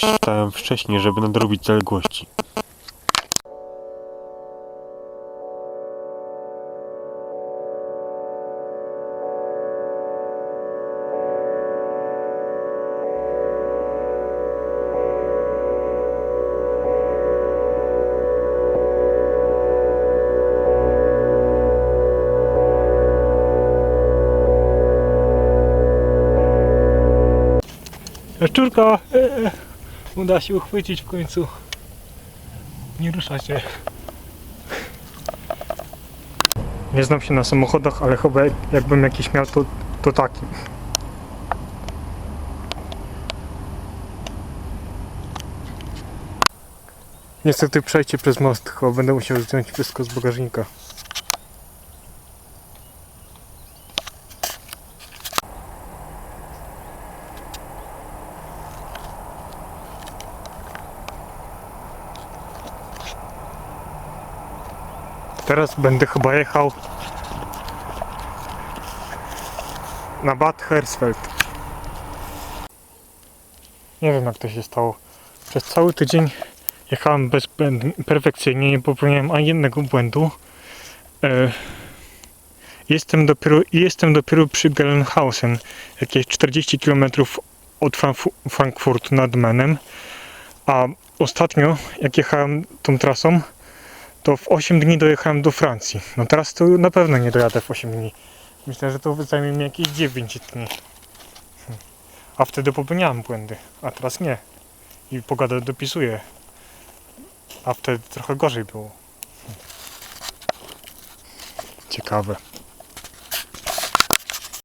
stałem wcześniej, żeby nadrobić zaległości. Szczurka! Uda się uchwycić w końcu. Nie rusza się. Nie znam się na samochodach, ale chyba jak- jakbym jakiś miał, to, to taki. Niestety przejście przez most, chyba będę musiał zdjąć wszystko z bagażnika. Teraz będę chyba jechał na Bad Hersfeld. Nie wiem jak to się stało. Przez cały tydzień jechałem bezbłędnie, perfekcyjnie, nie popełniłem ani jednego błędu. E, jestem, dopiero, jestem dopiero przy Gelnhausen, jakieś 40 km od Frankfu- Frankfurtu nad Menem. A ostatnio, jak jechałem tą trasą, to w 8 dni dojechałem do Francji. No teraz to na pewno nie dojadę w 8 dni. Myślę, że to zajmie mi jakieś 9 dni. A wtedy popełniałem błędy, a teraz nie. I pogodę dopisuję. A wtedy trochę gorzej było. Ciekawe.